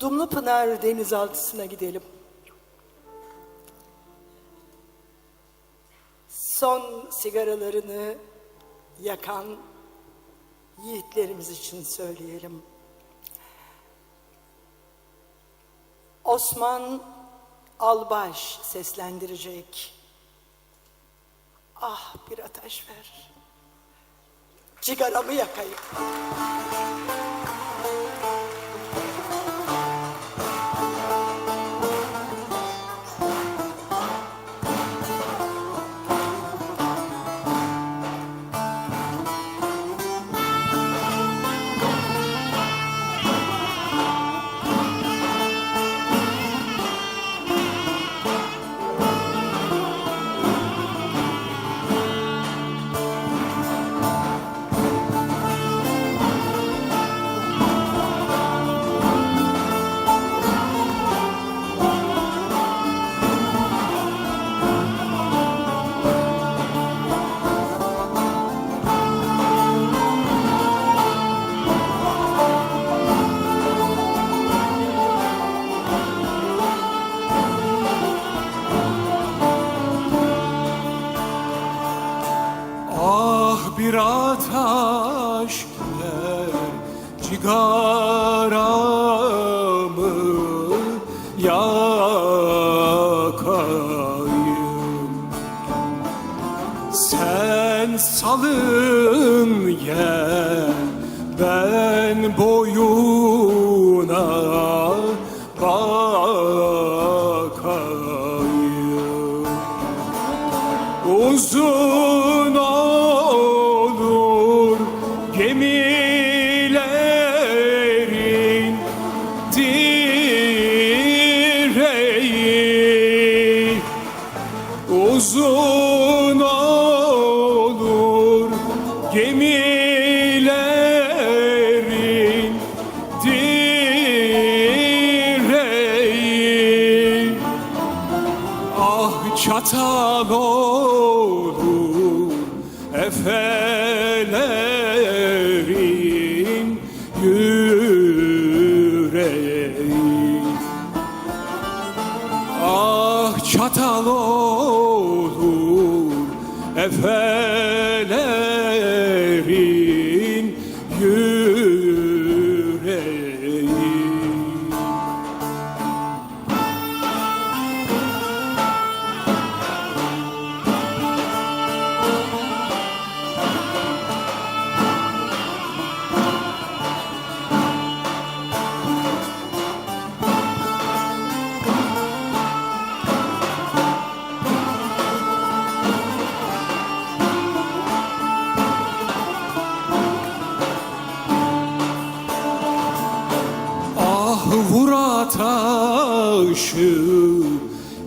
Dumlupınar denizaltısına gidelim. Son sigaralarını yakan yiğitlerimiz için söyleyelim. Osman Albaş seslendirecek. Ah bir ateş ver. Cigaramı yakayım. Ah bir ateş cigaramı yakayım. Sen salın ye ben boyuna bakayım. Uzun Uzun olur gemilerin direği. Ah çatal olur efelerin efelerin ataşı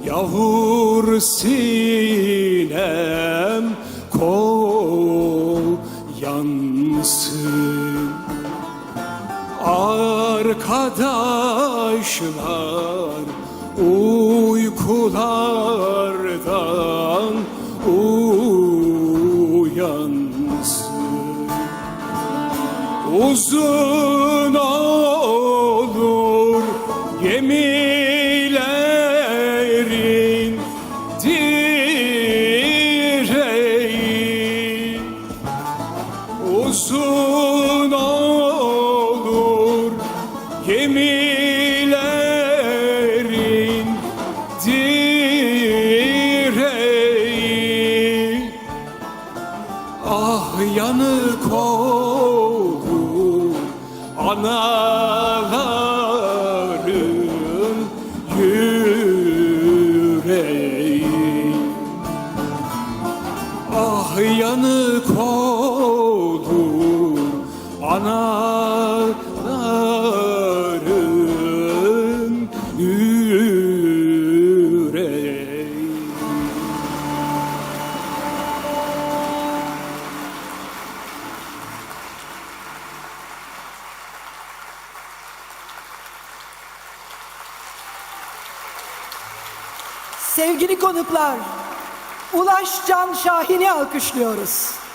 yavur sinem yansın Arkadaşlar uykulardan uyansın. Uzun Uzun olur. Gemilerin direği. Ah yanık olur anaların yüreği. Ah yanık olur anaların yüreği Sevgili konuklar, Ulaş Can Şahin'i alkışlıyoruz.